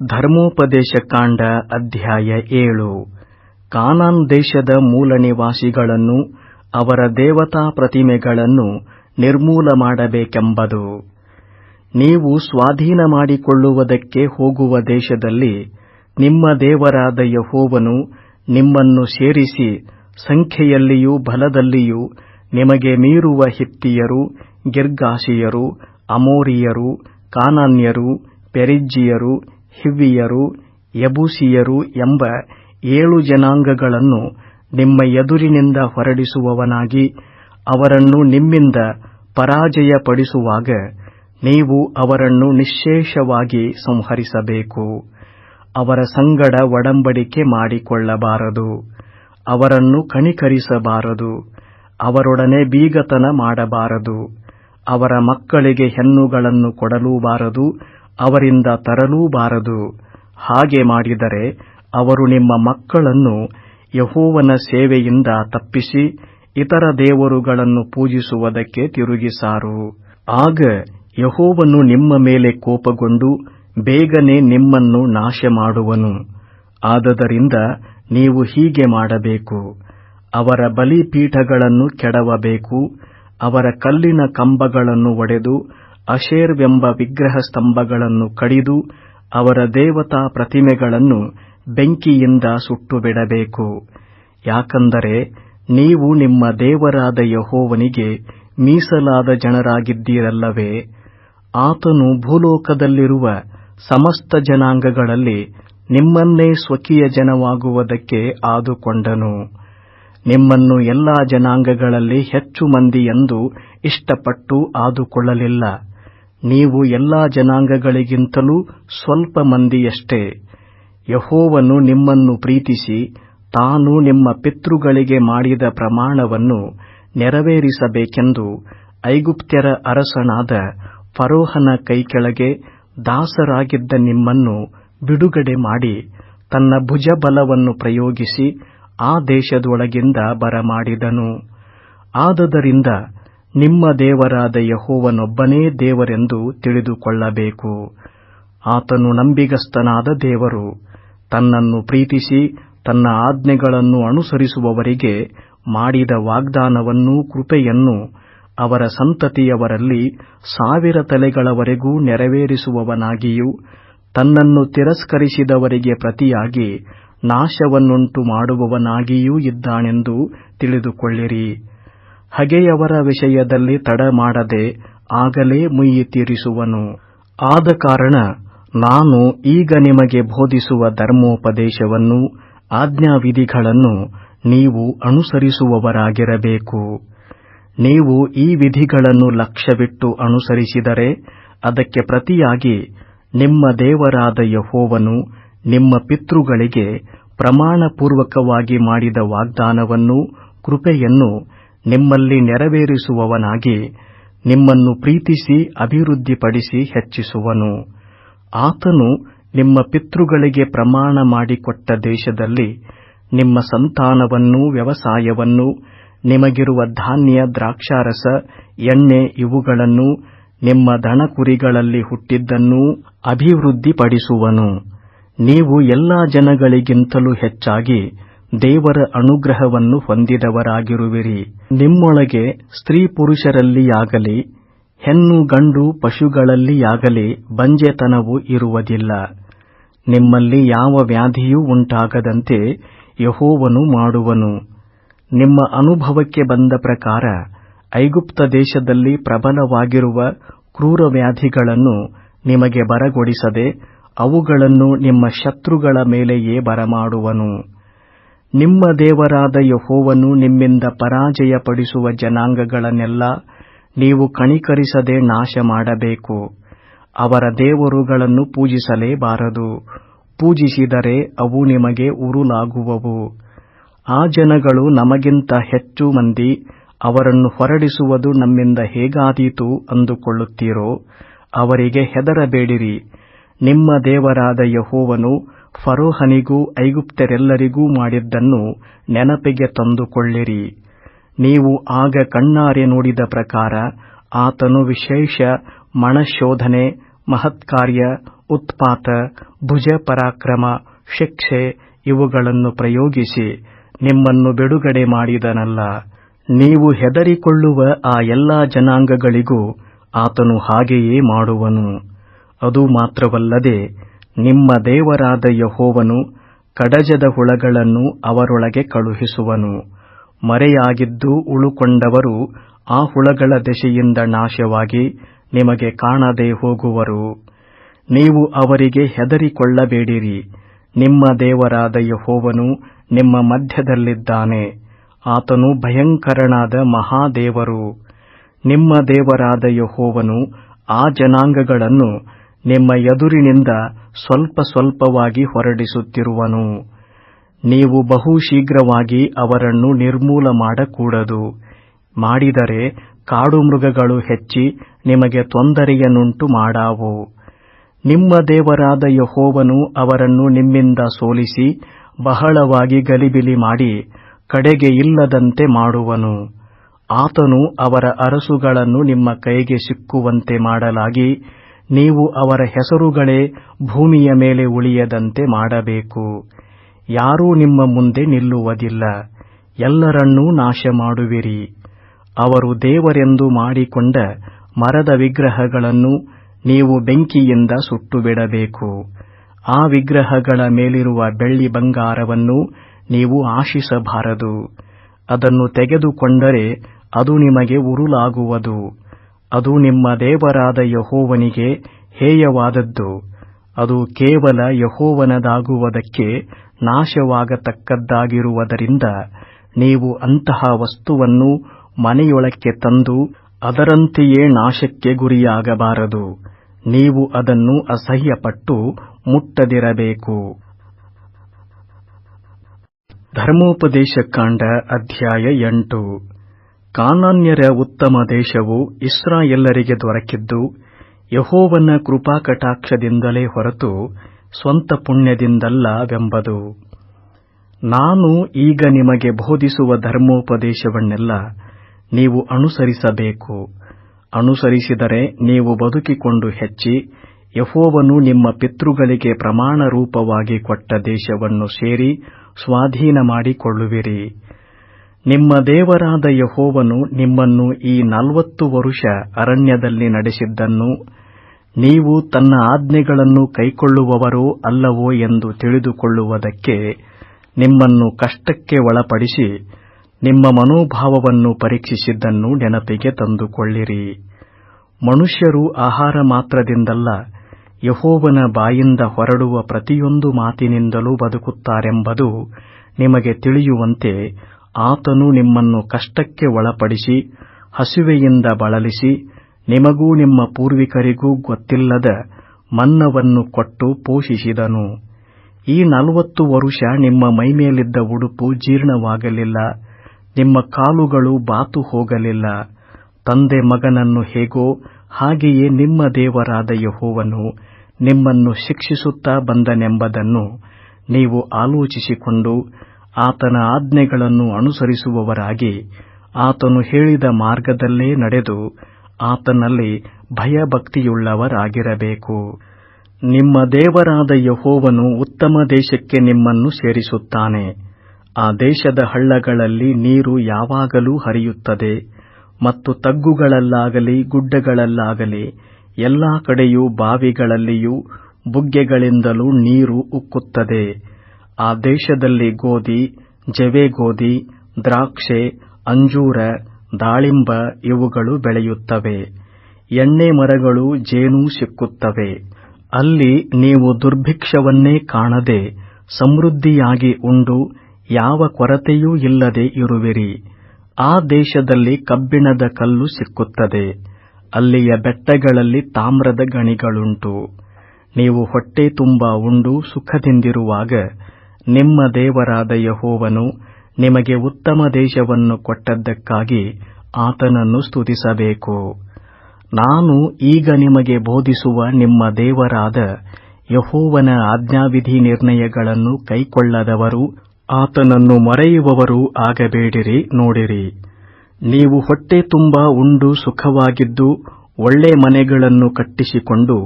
ಧರ್ಮೋಪದೇಶ ಕಾಂಡ ಅಧ್ಯಾಯ ಏಳು. ಕಾನಾನ್ ದೇಶದ ಮೂಲ ನಿವಾಸಿಗಳನ್ನು, ಅವರ ದೇವತಾ ಪ್ರತಿಮೆಗಳನ್ನು ನಿರ್ಮೂಲ ಮಾಡಬೇಕೆಂಬುದು. ನೀವು ಸ್ವಾಧೀನ ಮಾಡಿಕೊಳ್ಳುವುದಕ್ಕೆ ಹೋಗುವ ದೇಶದಲ್ಲಿ ನಿಮ್ಮ ದೇವರಾದ ಯಹೋವನು ನಿಮ್ಮನ್ನು ಸೇರಿಸಿ ಸಂಖ್ಯೆಯಲ್ಲಿಯೂ ಬಲದಲ್ಲಿಯೂ ನಿಮಗೆ ಮೀರುವ ಹಿತ್ತಿಯರು, ಗಿರ್ಗಾಸಿಯರು, ಅಮೋರಿಯರು, ಕಾನಾನ್ಯರು, ಪೆರಿಜ್ಜಿಯರು ಹಿವ್ವಿಯರು, ಯಬೂಸಿಯರು ಎಂಬ ಏಳು ಜನಾಂಗಗಳನ್ನು ನಿಮ್ಮ ಎದುರಿನಿಂದ ಹೊರಡಿಸುವವನಾಗಿ ಅವರನ್ನು ನಿಮ್ಮಿಂದ ಪರಾಜಯಪಡಿಸುವಾಗ ನೀವು ಅವರನ್ನು ನಿಶೇಷವಾಗಿ ಸಂಹರಿಸಬೇಕು. ಅವರ ಸಂಗಡ ಒಡಂಬಡಿಕೆ ಮಾಡಿಕೊಳ್ಳಬಾರದು. ಅವರನ್ನು ಕಣಿಕರಿಸಬಾರದು ಅವರೊಡನೆ ಬೀಗತನ ಮಾಡಬಾರದು. ಅವರ ಮಕ್ಕಳಿಗೆ ಹೆಣ್ಣುಗಳನ್ನು ಕೊಡಲೂಬಾರದು. ಅವರಿಂದ ತರಲೂಬಾರದು. ಹಾಗೆ ಮಾಡಿದರೆ ಅವರು ನಿಮ್ಮ ಮಕ್ಕಳನ್ನು ಯಹೋವನ ಸೇವೆಯಿಂದ ತಪ್ಪಿಸಿ ಇತರ ದೇವರುಗಳನ್ನು ಪೂಜಿಸುವುದಕ್ಕೆ ತಿರುಗಿಸಾರು. ಆಗ ಯಹೋವನು ನಿಮ್ಮ ಮೇಲೆ ಕೋಪಗೊಂಡು ಬೇಗನೆ ನಿಮ್ಮನ್ನು ನಾಶ ಮಾಡುವನು ಆದದರಿಂದ ನೀವು ಹೀಗೆ ಮಾಡಬೇಕು. ಅವರ ಬಲಿಪೀಠಗಳನ್ನು ಕೆಡವಬೇಕು, ಅವರ ಕಲ್ಲಿನ ಕಂಬಗಳನ್ನು ಒಡೆದು ಅಶೇರ್ವೆಂಬ ವಿಗ್ರಹ ಸ್ತಂಭಗಳನ್ನು ಕಡಿದು ಅವರ ದೇವತಾ ಪ್ರತಿಮೆಗಳನ್ನು ಬೆಂಕಿಯಿಂದ ಸುಟ್ಟು ಬಿಡಬೇಕು ಯಾಕಂದರೆ ನೀವು ನಿಮ್ಮ ದೇವರಾದ ಯಹೋವನಿಗೆ ಮೀಸಲಾದ ಜನರಾಗಿದ್ದೀರಲ್ಲವೇ? ಆತನು ಭೂಲೋಕದಲ್ಲಿರುವ ಸಮಸ್ತ ಜನಾಂಗಗಳಲ್ಲಿ ನಿಮ್ಮನ್ನೇ ಸ್ವಕೀಯ ಜನವಾಗುವುದಕ್ಕೆ ಆದುಕೊಂಡನು. ನಿಮ್ಮನ್ನು ಎಲ್ಲಾ ಜನಾಂಗಗಳಲ್ಲಿ ಹೆಚ್ಚು ಮಂದಿ ಎಂದು ಇಷ್ಟಪಟ್ಟು ಆದುಕೊಳ್ಳಲಿಲ್ಲ. ನೀವು ಎಲ್ಲಾ ಜನಾಂಗಗಳಿಗಿಂತಲೂ ಸ್ವಲ್ಪ ಮಂದಿಯಷ್ಟೇ. ಯಹೋವನು ನಿಮ್ಮನ್ನು ಪ್ರೀತಿಸಿ, ತಾನು ನಿಮ್ಮ ಪಿತೃಗಳಿಗೆ ಮಾಡಿದ ಪ್ರಮಾಣವನ್ನು ನೆರವೇರಿಸಬೇಕೆಂದು ಐಗುಪ್ತ್ಯರ ಅರಸನಾದ ಫರೋಹನ ಕೈಕೆಳಗೆ ದಾಸರಾಗಿದ್ದ ನಿಮ್ಮನ್ನು ಬಿಡುಗಡೆ ಮಾಡಿ, ತನ್ನ ಭುಜಬಲವನ್ನು ಪ್ರಯೋಗಿಸಿ ಆ ದೇಶದೊಳಗಿಂದ ಬರಮಾಡಿದನು. ಆದದರಿಂದ ನಿಮ್ಮ ದೇವರಾದ ಯಹೋವನೊಬ್ಬನೇ ದೇವರೆಂದು ತಿಳಿದುಕೊಳ್ಳಬೇಕು. ಆತನು ನಂಬಿಗಸ್ತನಾದ ದೇವರು, ತನ್ನನ್ನು ಪ್ರೀತಿಸಿ ತನ್ನ ಆಜ್ಞೆಗಳನ್ನು ಅನುಸರಿಸುವವರಿಗೆ ಮಾಡಿದ ವಾಗ್ದಾನವನ್ನೂ ಕೃಪೆಯನ್ನು ಅವರ ಸಂತತಿಯವರಲ್ಲಿ ಸಾವಿರ ತಲೆಗಳವರೆಗೂ ನೆರವೇರಿಸುವವನಾಗಿಯೂ ತನ್ನನ್ನು ತಿರಸ್ಕರಿಸಿದವರಿಗೆ ಪ್ರತಿಯಾಗಿ ನಾಶವನ್ನುಂಟು ಮಾಡುವವನಾಗಿಯೂ ಇದ್ದಾನೆಂದು ತಿಳಿದುಕೊಳ್ಳಿರಿ. ಹಗೆಯವರ ವಿಷಯದಲ್ಲಿ ತಡ ಮಾಡದೆ ಆಗಲೇ ಮುಯ್ಯಿ ತೀರಿಸುವನು ಆದ ಕಾರಣ ನಾನು ಈಗ ನಿಮಗೆ ಬೋಧಿಸುವ ಧರ್ಮೋಪದೇಶವನ್ನು, ಆಜ್ಞಾವಿಧಿಗಳನ್ನು ನೀವು ಅನುಸರಿಸುವವರಾಗಿರಬೇಕು. ನೀವು ಈ ವಿಧಿಗಳನ್ನು ಲಕ್ಷ್ಯವಿಟ್ಟು ಅನುಸರಿಸಿದರೆ ಅದಕ್ಕೆ ಪ್ರತಿಯಾಗಿ ನಿಮ್ಮ ದೇವರಾದ ಯಹೋವನು ನಿಮ್ಮ ಪಿತೃಗಳಿಗೆ ಪ್ರಮಾಣಪೂರ್ವಕವಾಗಿ ಮಾಡಿದ ವಾಗ್ದಾನವನ್ನು, ಕೃಪೆಯನ್ನು ನಿಮ್ಮಲ್ಲಿ ನೆರವೇರಿಸುವವನಾಗಿ ನಿಮ್ಮನ್ನು ಪ್ರೀತಿಸಿ ಅಭಿವೃದ್ಧಿಪಡಿಸಿ ಹೆಚ್ಚಿಸುವನು. ಆತನು ನಿಮ್ಮ ಪಿತೃಗಳಿಗೆ ಪ್ರಮಾಣ ಮಾಡಿಕೊಟ್ಟ ದೇಶದಲ್ಲಿ ನಿಮ್ಮ ಸಂತಾನವನ್ನು ವ್ಯವಸಾಯವನ್ನು ನಿಮಗಿರುವ ಧಾನ್ಯ, ದ್ರಾಕ್ಷಾರಸ, ಎಣ್ಣೆ ಇವುಗಳನ್ನು ನಿಮ್ಮ ದನಕುರಿಗಳಲ್ಲಿ ಹುಟ್ಟಿದ್ದನ್ನು ಅಭಿವೃದ್ಧಿಪಡಿಸುವನು. ನೀವು ಎಲ್ಲಾ ಜನಗಳಿಗಿಂತಲೂ ಹೆಚ್ಚಾಗಿ ದೇವರ ಅನುಗ್ರಹವನ್ನು ಹೊಂದಿದವರಾಗಿರುವಿರಿ. ನಿಮ್ಮೊಳಗೆ ಸ್ತ್ರೀ ಪುರುಷರಲ್ಲಿಯಾಗಲಿ, ಹೆಣ್ಣು ಗಂಡು ಪಶುಗಳಲ್ಲಿಯಾಗಲಿ ಬಂಜೆತನವು ಇರುವುದಿಲ್ಲ. ನಿಮ್ಮಲ್ಲಿ ಯಾವ ವ್ಯಾಧಿಯೂ ಉಂಟಾಗದಂತೆ ಯಹೋವನು ಮಾಡುವನು. ನಿಮ್ಮ ಅನುಭವಕ್ಕೆ ಬಂದ ಪ್ರಕಾರ ಐಗುಪ್ತ ದೇಶದಲ್ಲಿ ಪ್ರಬಲವಾಗಿರುವ ಕ್ರೂರ ವ್ಯಾಧಿಗಳನ್ನು ನಿಮಗೆ ಬರಗೊಡಿಸದೆ ಅವುಗಳನ್ನು ನಿಮ್ಮ ಶತ್ರುಗಳ ಮೇಲೆಯೇ ಬರಮಾಡುವನು. ನಿಮ್ಮ ದೇವರಾದ ಯಹೋವನು ನಿಮ್ಮಿಂದ ಪರಾಜಯಪಡಿಸುವ ಜನಾಂಗಗಳನ್ನೆಲ್ಲ ನೀವು ಕಣಿಕರಿಸದೆ ನಾಶ ಮಾಡಬೇಕು ಅವರ ದೇವರುಗಳನ್ನು ಪೂಜಿಸಲೇಬಾರದು. ಪೂಜಿಸಿದರೆ ಅವು ನಿಮಗೆ ಉರುಲಾಗುವವು. ಆ ಜನಗಳು ನಮಗಿಂತ ಹೆಚ್ಚು ಮಂದಿ, ಅವರನ್ನು ಹೊರಡಿಸುವುದು ನಮ್ಮಿಂದ ಹೇಗಾದೀತು ಅಂದುಕೊಳ್ಳುತ್ತೀರೋ, ಅವರಿಗೆ ಹೆದರಬೇಡಿರಿ. ನಿಮ್ಮ ದೇವರಾದ ಯಹೋವನು ಫರೋಹನಿಗೂ ಐಗುಪ್ತರೆಲ್ಲರಿಗೂ ಮಾಡಿದ್ದನ್ನು ನೆನಪಿಗೆ ತಂದುಕೊಳ್ಳಿರಿ. ನೀವು ಆಗ ಕಣ್ಣಾರೆ ನೋಡಿದ ಪ್ರಕಾರ ಆತನು ವಿಶೇಷ ಮಣಶೋಧನೆ, ಮಹತ್ಕಾರ್ಯ, ಉತ್ಪಾತ ಭುಜ ಪರಾಕ್ರಮ ಶಿಕ್ಷೆ ಇವುಗಳನ್ನು ಪ್ರಯೋಗಿಸಿ ನಿಮ್ಮನ್ನು ಬಿಡುಗಡೆ ಮಾಡಿದನಲ್ಲ. ನೀವು ಹೆದರಿಕೊಳ್ಳುವ ಆ ಎಲ್ಲಾ ಜನಾಂಗಗಳಿಗೂ ಆತನು ಹಾಗೆಯೇ ಮಾಡುವನು. ಅದು ಮಾತ್ರವಲ್ಲದೆ ನಿಮ್ಮ ದೇವರಾದ ಯಹೋವನು ಕಡಜದ ಹುಳಗಳನ್ನು ಅವರೊಳಗೆ ಕಳುಹಿಸುವನು. ಮರೆಯಾಗಿದ್ದು ಉಳುಕೊಂಡವರು ಆ ಹುಳಗಳ ದೆಸೆಯಿಂದ ನಾಶವಾಗಿ ನಿಮಗೆ ಕಾಣದೆ ಹೋಗುವರು. ನೀವು ಅವರಿಗೆ ಹೆದರಿಕೊಳ್ಳಬೇಡಿರಿ. ನಿಮ್ಮ ದೇವರಾದ ಯಹೋವನು ನಿಮ್ಮ ಮಧ್ಯದಲ್ಲಿದ್ದಾನೆ. ಆತನು ಭಯಂಕರನಾದ ಮಹಾದೇವರು. ನಿಮ್ಮ ದೇವರಾದ ಯಹೋವನು ಆ ಜನಾಂಗಗಳನ್ನು ನಿಮ್ಮ ಎದುರಿನಿಂದ ಸ್ವಲ್ಪ ಸ್ವಲ್ಪವಾಗಿ ಹೊರಡಿಸುತ್ತಿರುವನು. ನೀವು ಬಹು ಶೀಘ್ರವಾಗಿ ಅವರನ್ನು ನಿರ್ಮೂಲ ಮಾಡಕೂಡದು. ಮಾಡಿದರೆ ಕಾಡು ಮೃಗಗಳು ಹೆಚ್ಚಿ ನಿಮಗೆ ತೊಂದರೆಯನ್ನುಂಟು ಮಾಡಾವು. ನಿಮ್ಮ ದೇವರಾದ ಯಹೋವನು ಅವರನ್ನು ನಿಮ್ಮಿಂದ ಸೋಲಿಸಿ ಬಹಳವಾಗಿ ಗಲಿಬಿಲಿ ಮಾಡಿ ಕಡೆಗೆ ಇಲ್ಲದಂತೆ ಮಾಡುವನು. ಆತನು ಅವರ ಅರಸುಗಳನ್ನು ನಿಮ್ಮ ಕೈಗೆ ಸಿಕ್ಕುವಂತೆ ಮಾಡಲಾಗಿ ನೀವು ಅವರ ಹೆಸರುಗಳೇ ಭೂಮಿಯ ಮೇಲೆ ಉಳಿಯದಂತೆ ಮಾಡಬೇಕು. ಯಾರೂ ನಿಮ್ಮ ಮುಂದೆ ನಿಲ್ಲುವುದಿಲ್ಲ. ಎಲ್ಲರನ್ನೂ ನಾಶ ಮಾಡುವಿರಿ ಅವರು ದೇವರೆಂದು ಮಾಡಿಕೊಂಡ ಮರದ ವಿಗ್ರಹಗಳನ್ನು ನೀವು ಬೆಂಕಿಯಿಂದ ಸುಟ್ಟು ಬಿಡಬೇಕು ಆ ವಿಗ್ರಹಗಳ ಮೇಲಿರುವ ಬೆಳ್ಳಿ ಬಂಗಾರವನ್ನು ನೀವು ಆಶಿಸಬಾರದು. ಅದನ್ನು ತೆಗೆದುಕೊಂಡರೆ ಅದು ನಿಮಗೆ ಉರುಲಾಗುವುದು. ಅದು ನಿಮ್ಮ ದೇವರಾದ ಯಹೋವನಿಗೆ ಹೇಯವಾದದ್ದು. ಅದು ಕೇವಲ ಯಹೋವನದಾಗುವುದಕ್ಕೆ ನಾಶವಾಗತಕ್ಕದ್ದಾಗಿರುವುದರಿಂದ ನೀವು ಅಂತಹ ವಸ್ತುವನ್ನು ಮನೆಯೊಳಕ್ಕೆ ತಂದು ಅದರಂತೆಯೇ ನಾಶಕ್ಕೆ ಗುರಿಯಾಗಬಾರದು. ನೀವು ಅದನ್ನು ಅಸಹ್ಯಪಟ್ಟು ಮುಟ್ಟದಿರಬೇಕು. ಧರ್ಮೋಪದೇಶಕಾಂಡ ಅಧ್ಯಾಯ ಎಂಟು. ಕಾನಾನ್ಯರ ಉತ್ತಮ ದೇಶವು ಇಸ್ರಾಯೆಲ್ಲರಿಗೆ ದೊರಕಿದ್ದು, ಯಹೋವನ ಕೃಪಾಕಟಾಕ್ಷದಿಂದಲೇ ಹೊರತು ಸ್ವಂತ ಪುಣ್ಯದಿಂದಲ್ಲವೆಂಬುದು ನಾನು ಈಗ ನಿಮಗೆ ಬೋಧಿಸುವ ಧರ್ಮೋಪದೇಶವನ್ನೆಲ್ಲ ನೀವು ಅನುಸರಿಸಬೇಕು. ಅನುಸರಿಸಿದರೆ ನೀವು ಬದುಕಿಕೊಂಡು ಹೆಚ್ಚಿ, ಯಹೋವನು ನಿಮ್ಮ ಪಿತೃಗಳಿಗೆ ಪ್ರಮಾಣ ರೂಪವಾಗಿ ಕೊಟ್ಟ ದೇಶವನ್ನು ಸೇರಿ ಸ್ವಾಧೀನ ಮಾಡಿಕೊಳ್ಳುವಿರಿ ನಿಮ್ಮ ದೇವರಾದ ಯಹೋವನು ನಿಮ್ಮನ್ನು ಈ ನಲವತ್ತು ವರುಷ ಅರಣ್ಯದಲ್ಲಿ ನಡೆಸಿದ್ದನ್ನು, ನೀವು ತನ್ನ ಆಜ್ಞೆಗಳನ್ನು ಕೈಕೊಳ್ಳುವವರೋ ಅಲ್ಲವೋ ಎಂದು ತಿಳಿದುಕೊಳ್ಳುವುದಕ್ಕೆ ನಿಮ್ಮನ್ನು ಕಷ್ಟಕ್ಕೆ ಒಳಪಡಿಸಿ ನಿಮ್ಮ ಮನೋಭಾವವನ್ನು ಪರೀಕ್ಷಿಸಿದ್ದನ್ನು ನೆನಪಿಗೆ ತಂದುಕೊಳ್ಳಿರಿ. ಮನುಷ್ಯರು ಆಹಾರ ಮಾತ್ರದಿಂದಲ್ಲ, ಯಹೋವನ ಬಾಯಿಂದ ಹೊರಡುವ ಪ್ರತಿಯೊಂದು ಮಾತಿನಿಂದಲೂ ಬದುಕುತ್ತಾರೆಂಬುದು ನಿಮಗೆ ತಿಳಿಯುವಂತೆ ಆತನು ನಿಮ್ಮನ್ನು ಕಷ್ಟಕ್ಕೆ ಒಳಪಡಿಸಿ, ಹಸಿವೆಯಿಂದ ಬಳಲಿಸಿ, ನಿಮಗೂ ನಿಮ್ಮ ಪೂರ್ವಿಕರಿಗೂ ಗೊತ್ತಿಲ್ಲದ ಮನ್ನವನ್ನು ಕೊಟ್ಟು ಪೋಷಿಸಿದನು. ಈ ನಲವತ್ತು ವರುಷ ನಿಮ್ಮ ಮೈಮೇಲಿದ್ದ ಉಡುಪು ಜೀರ್ಣವಾಗಲಿಲ್ಲ, ನಿಮ್ಮ ಕಾಲುಗಳು ಬಾತು ಹೋಗಲಿಲ್ಲ. ತಂದೆ ಮಗನನ್ನು ಹೇಗೋ ಹಾಗೆಯೇ ನಿಮ್ಮ ದೇವರಾದ ಯಹೋವನು ನಿಮ್ಮನ್ನು ಶಿಕ್ಷಿಸುತ್ತಾ ಬಂದನೆಂಬುದನ್ನು ನೀವು ಆಲೋಚಿಸಿಕೊಂಡು ಆತನ ಆಜ್ಞೆಗಳನ್ನು ಅನುಸರಿಸುವವರಾಗಿ ಆತನು ಹೇಳಿದ ಮಾರ್ಗದಲ್ಲೇ ನಡೆದು ಆತನಲ್ಲಿ ಭಯಭಕ್ತಿಯುಳ್ಳವರಾಗಿರಬೇಕು. ನಿಮ್ಮ ದೇವರಾದ ಯಹೋವನು ಉತ್ತಮ ದೇಶಕ್ಕೆ ನಿಮ್ಮನ್ನು ಸೇರಿಸುತ್ತಾನೆ. ಆ ದೇಶದ ಹಳ್ಳಗಳಲ್ಲಿ ನೀರು ಯಾವಾಗಲೂ ಹರಿಯುತ್ತದೆ ಮತ್ತು ತಗ್ಗುಗಳಲ್ಲಾಗಲಿ, ಗುಡ್ಡಗಳಲ್ಲಾಗಲಿ, ಎಲ್ಲಾ ಕಡೆಯೂ ಬಾವಿಗಳಲ್ಲಿಯೂ ಬುಗ್ಗೆಗಳಿಂದಲೂ ನೀರು ಉಕ್ಕುತ್ತದೆ. ಆ ದೇಶದಲ್ಲಿ ಗೋಧಿ ಜವೆಗೋಧಿ ದ್ರಾಕ್ಷೆ, ಅಂಜೂರ, ದಾಳಿಂಬ ಇವುಗಳು ಬೆಳೆಯುತ್ತವೆ. ಎಣ್ಣೆ ಮರಗಳು ಜೇನು ಸಿಕ್ಕುತ್ತವೆ. ಅಲ್ಲಿ ನೀವು ದುರ್ಭಿಕ್ಷವನ್ನೇ ಕಾಣದೆ, ಸಮೃದ್ಧಿಯಾಗಿ ಉಂಡು, ಯಾವ ಕೊರತೆಯೂ ಇಲ್ಲದೆ ಇರುವಿರಿ. ಆ ದೇಶದಲ್ಲಿ ಕಬ್ಬಿಣದ ಕಲ್ಲು ಸಿಕ್ಕುತ್ತದೆ. ಅಲ್ಲಿಯ ಬೆಟ್ಟಗಳಲ್ಲಿ ತಾಮ್ರದ ಗಣಿಗಳುಂಟು. ನೀವು ಹೊಟ್ಟೆ ತುಂಬ ಉಂಡು, ಸುಖದಿಂದಿರುವಾಗ ನಿಮ್ಮ ದೇವರಾದ ಯಹೋವನು ನಿಮಗೆ ಉತ್ತಮ ದೇಶವನ್ನು ಕೊಟ್ಟದ್ದಕ್ಕಾಗಿ ಆತನನ್ನು ಸ್ತುತಿಸಬೇಕು. ನಾನು ಈಗ ನಿಮಗೆ ಬೋಧಿಸುವ ನಿಮ್ಮ ದೇವರಾದ ಯಹೋವನ ಆಜ್ಞಾವಿಧಿ ನಿರ್ಣಯಗಳನ್ನು ಕೈಕೊಳ್ಳದವರು, ಆತನನ್ನು ಮರೆಯುವವರು ಆಗಬೇಡಿರಿ, ನೋಡಿರಿ. ನೀವು ಹೊಟ್ಟೆ ತುಂಬ ಉಂಡು, ಸುಖವಾಗಿದ್ದು, ಒಳ್ಳೆ ಮನೆಗಳನ್ನು ಕಟ್ಟಿಸಿಕೊಂಡು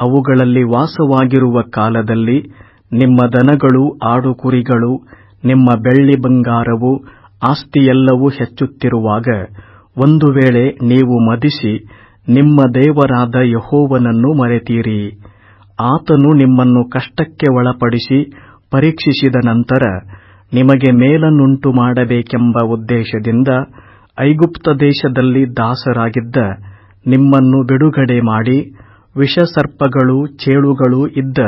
ಅವುಗಳಲ್ಲಿ ವಾಸವಾಗಿರುವ ಕಾಲದಲ್ಲಿ ನಿಮ್ಮ ದನಗಳು ಆಡು ಕುರಿಗಳು ನಿಮ್ಮ ಬೆಳ್ಳಿ ಬಂಗಾರವು, ಆಸ್ತಿಯೆಲ್ಲವೂ ಹೆಚ್ಚುತ್ತಿರುವಾಗ ಒಂದು ವೇಳೆ ನೀವು ಮದಿಸಿ ನಿಮ್ಮ ದೇವರಾದ ಯಹೋವನನ್ನು ಮರೆತೀರಿ. ಆತನು ನಿಮ್ಮನ್ನು ಕಷ್ಟಕ್ಕೆ ಒಳಪಡಿಸಿ ಪರೀಕ್ಷಿಸಿದ ನಂತರ ನಿಮಗೆ ಮೇಲನ್ನುಂಟು ಮಾಡಬೇಕೆಂಬ ಉದ್ದೇಶದಿಂದ ಐಗುಪ್ತ ದೇಶದಲ್ಲಿ ದಾಸರಾಗಿದ್ದ ನಿಮ್ಮನ್ನು ಬಿಡುಗಡೆ ಮಾಡಿ ವಿಷಸರ್ಪಗಳು, ಚೇಳುಗಳು ಇದ್ದ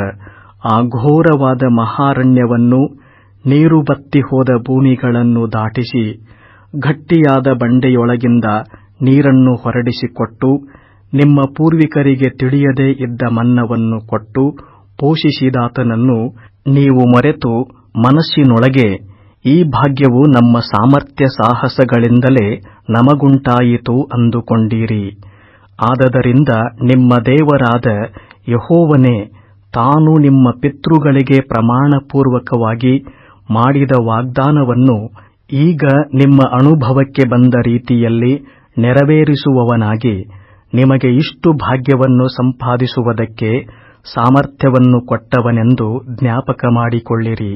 ಆ ಘೋರವಾದ ಮಹಾರಣ್ಯವನ್ನು ನೀರು ಬತ್ತಿ ಹೋದ ಭೂಮಿಗಳನ್ನು ದಾಟಿಸಿ ಗಟ್ಟಿಯಾದ ಬಂಡೆಯೊಳಗಿಂದ ನೀರನ್ನು ಹೊರಡಿಸಿಕೊಟ್ಟು ನಿಮ್ಮ ಪೂರ್ವಿಕರಿಗೆ ತಿಳಿಯದೇ ಇದ್ದ ಮನ್ನವನ್ನು ಕೊಟ್ಟು ಪೋಷಿಸಿದಾತನನ್ನು ನೀವು ಮರೆತು ಮನಸ್ಸಿನೊಳಗೆ ಈ ಭಾಗ್ಯವು ನಮ್ಮ ಸಾಮರ್ಥ್ಯ ಸಾಹಸಗಳಿಂದಲೇ ನಮಗುಂಟಾಯಿತು ಅಂದುಕೊಂಡಿರಿ. ಆದದರಿಂದ ನಿಮ್ಮ ದೇವರಾದ ಯಹೋವನೇ ತಾನು ನಿಮ್ಮ ಪಿತೃಗಳಿಗೆ ಪ್ರಮಾಣಪೂರ್ವಕವಾಗಿ ಮಾಡಿದ ವಾಗ್ದಾನವನ್ನು ಈಗ ನಿಮ್ಮ ಅನುಭವಕ್ಕೆ ಬಂದ ರೀತಿಯಲ್ಲಿ ನೆರವೇರಿಸುವವನಾಗಿ ನಿಮಗೆ ಇಷ್ಟು ಭಾಗ್ಯವನ್ನು ಸಂಪಾದಿಸುವುದಕ್ಕೆ ಸಾಮರ್ಥ್ಯವನ್ನು ಕೊಟ್ಟವನೆಂದು ಜ್ಞಾಪಕ ಮಾಡಿಕೊಳ್ಳಿರಿ.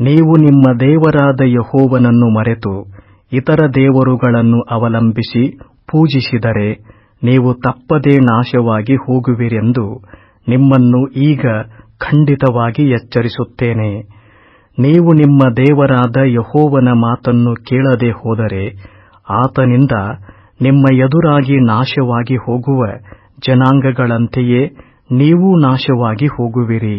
ನೀವು ನಿಮ್ಮ ದೇವರಾದ ಯಹೋವನನ್ನು ಮರೆತು ಇತರ ದೇವರುಗಳನ್ನು ಅವಲಂಬಿಸಿ ಪೂಜಿಸಿದರೆ ನೀವು ತಪ್ಪದೇ ನಾಶವಾಗಿ ಹೋಗುವಿರೆಂದು ನಿಮ್ಮನ್ನು ಈಗ ಖಂಡಿತವಾಗಿ ಎಚ್ಚರಿಸುತ್ತೇನೆ. ನೀವು ನಿಮ್ಮ ದೇವರಾದ ಯಹೋವನ ಮಾತನ್ನು ಕೇಳದೆ ಹೋದರೆ ಆತನಿಂದ ನಿಮ್ಮ ಎದುರಾಗಿ ನಾಶವಾಗಿ ಹೋಗುವ ಜನಾಂಗಗಳಂತೆಯೇ ನೀವೂ ನಾಶವಾಗಿ ಹೋಗುವಿರಿ.